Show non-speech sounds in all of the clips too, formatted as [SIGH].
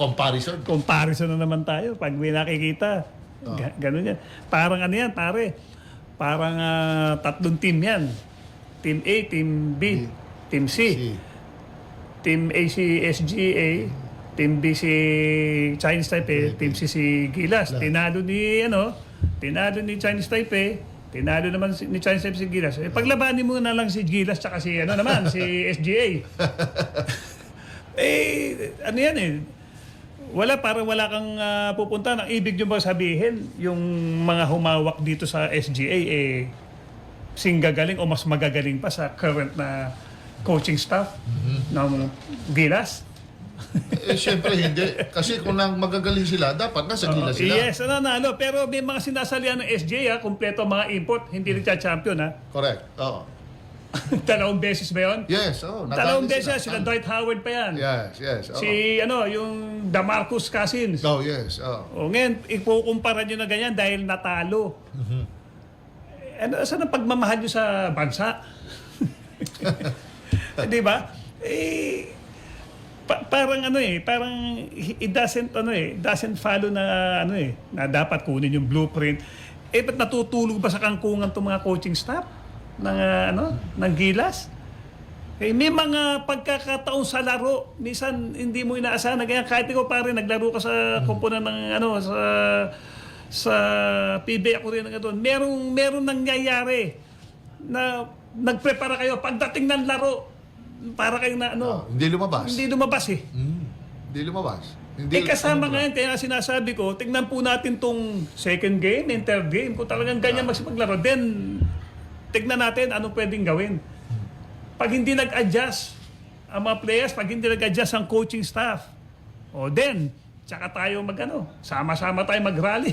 comparison. comparison na naman tayo pag may nakikita. Ga- ganun yan. Parang ano yan, pare. Parang ah, tatlong team yan. Team A, Team B, Team C. Si, Team A si SGA, Team B si Chinese Taipei, Team C si Gilas. Tinalo ni ano, tinalo ni Chinese Taipei, tinalo naman si, ni Chinese Taipei si Gilas. Eh, paglabanin mo na lang si Gilas tsaka si ano naman, si SGA. [LAUGHS] eh, ano yan eh. Wala, parang wala kang ah, pupunta. Ang ibig nyo ba sabihin, yung mga humawak dito sa SGA, eh, singgagaling o mas magagaling pa sa current na coaching staff ng Gilas? eh, syempre hindi. Kasi kung nang magagaling sila, dapat nasa gila sila. Yes, nanalo. Pero may mga sinasalihan ng SJ ha, kumpleto ang mga import, hindi rin siya champion ha. Correct. Oo. [LAUGHS] Dalawang beses ba yun? Yes, oo. Dalawang nadali beses, sila Dwight Howard pa yan. Yes, yes. Oo. Si ano, yung Damarcus Cousins. Oh, yes. Oh. O ngayon, ikukumpara nyo na ganyan dahil natalo. Mm-hmm. Ano, saan ang pagmamahal nyo sa bansa? [LAUGHS] Di ba? Eh, pa- parang ano eh, parang it doesn't ano eh, doesn't follow na ano eh, na dapat kunin yung blueprint. Eh, ba't natutulog ba sa kangkungan itong mga coaching staff ng ah, ano, ng Gilas? Eh, may mga pagkakataon sa laro, minsan hindi mo inaasahan na ganyan. Kahit ikaw pare, naglaro ka sa koponan ng ano, sa sa PB ako rin nga doon. Merong, merong nangyayari na nagprepara kayo pagdating ng laro para kayo na ano, Oh, hindi lumabas. hindi lumabas eh. Mm. Hindi lumabas. Hindi Eh kasama nga yan, kaya sinasabi ko, tingnan po natin tong second game and third game. Kung talagang ganyan magsipaglaro, then tignan natin anong pwedeng gawin. Pag hindi nag-adjust ang mga players, pag hindi nag-adjust ang coaching staff, o then, tsaka tayo mag ano, sama-sama tayo mag-rally.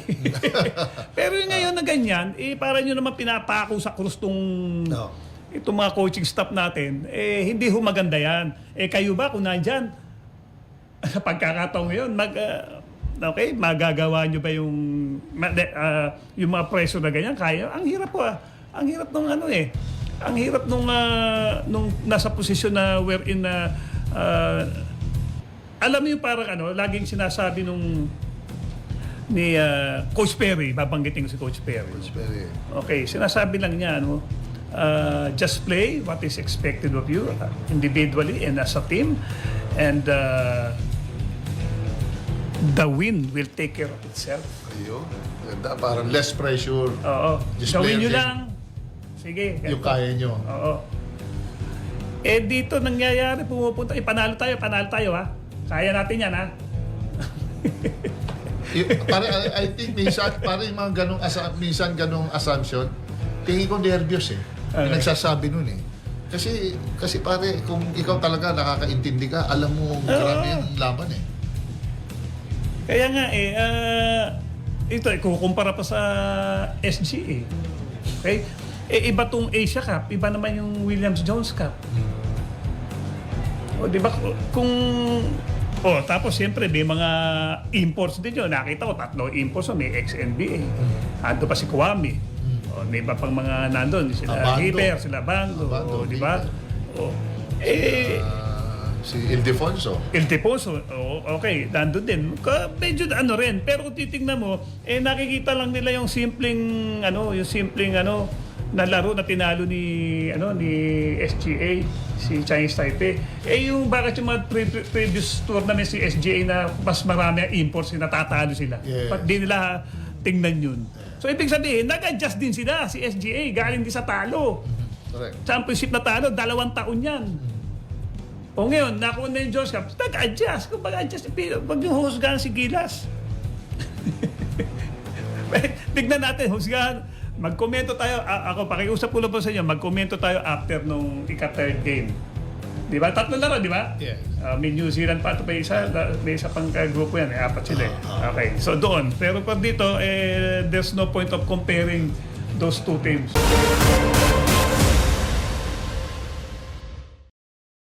[LAUGHS] Pero yung ngayon na ganyan, eh para nyo naman pinapako sa krus tong No. itong mga coaching staff natin, eh hindi ho maganda yan. Eh kayo ba kung nandyan, [LAUGHS] sa pagkakataon ngayon, mag, ah, okay, magagawa nyo ba yung, ah, yung mga preso na ganyan? Kaya, ang hirap po ah. Ang hirap nung ano eh. Ang hirap nung, ah, nung nasa posisyon na wherein na, ah, alam mo yung parang ano, laging sinasabi nung ni ah, Coach Perry, babanggitin ko si Coach Perry. It's very... Okay, sinasabi lang niya, ano, uh, just play what is expected of you uh, individually and as a team. And uh, the win will take care of itself. Ayun. Ganda. Parang less pressure. Oo. Just Gawin play nyo lang. Sige. Yung kaya nyo. Oo. Eh dito nangyayari, pumupunta, eh, panalo tayo, panalo tayo ha. Kaya natin yan ha. Y- [LAUGHS] pare, I, I think minsan, pare yung mga ganong, asa, minsan ganong assumption, tingin ko nervyos eh. Okay. nagsasabi nun eh. Kasi, kasi pare, kung ikaw talaga nakakaintindi ka, alam mo grabe yung laban eh. Kaya nga eh, ah, ito, ikukumpara pa sa SGA. Okay? Eh, iba tong Asia Cup, iba naman yung Williams Jones Cup. O, di ba? Kung... O, tapos siyempre, may mga imports din yun. Nakita ko, tatlo imports. May ex-NBA. Ando pa si Kwame. O, may iba pang mga nandun. Sila Abando. Hiler, sila Bando. Abando, O, di ba? O, eh, Ah, si Ildefonso. El Deposo, oh, okay, nandun din. Ka, medyo ano rin, pero kung titingnan mo, eh nakikita lang nila yung simpleng ano, yung simpleng ano na laro na tinalo ni ano ni SGA si Chinese Taipei. Eh yung bakit yung mga pre- pre- previous tournament si SGA na mas marami ang imports na natatalo sila. Yes. Ba't di nila tingnan yun? So ibig sabihin, nag-adjust din sila si SGA galing din sa talo Correct. championship na talo, dalawang taon yan. O ngayon, nakuha na yung Jones Cup, nag-adjust. Kung mag-adjust, wag yung husgahan si Gilas. [LAUGHS] Tignan natin, husgahan. Magkomento tayo, a- ako, pakiusap ko lang po sa inyo, magkomento tayo after nung ika-third game. Di ba? Tatlo laro, di ba? Yes. Uh, may New Zealand pa ito, may isa, may isa pang uh, grupo yan, eh, apat sila. eh. Okay, so doon. Pero pag dito, eh, there's no point of comparing those two teams.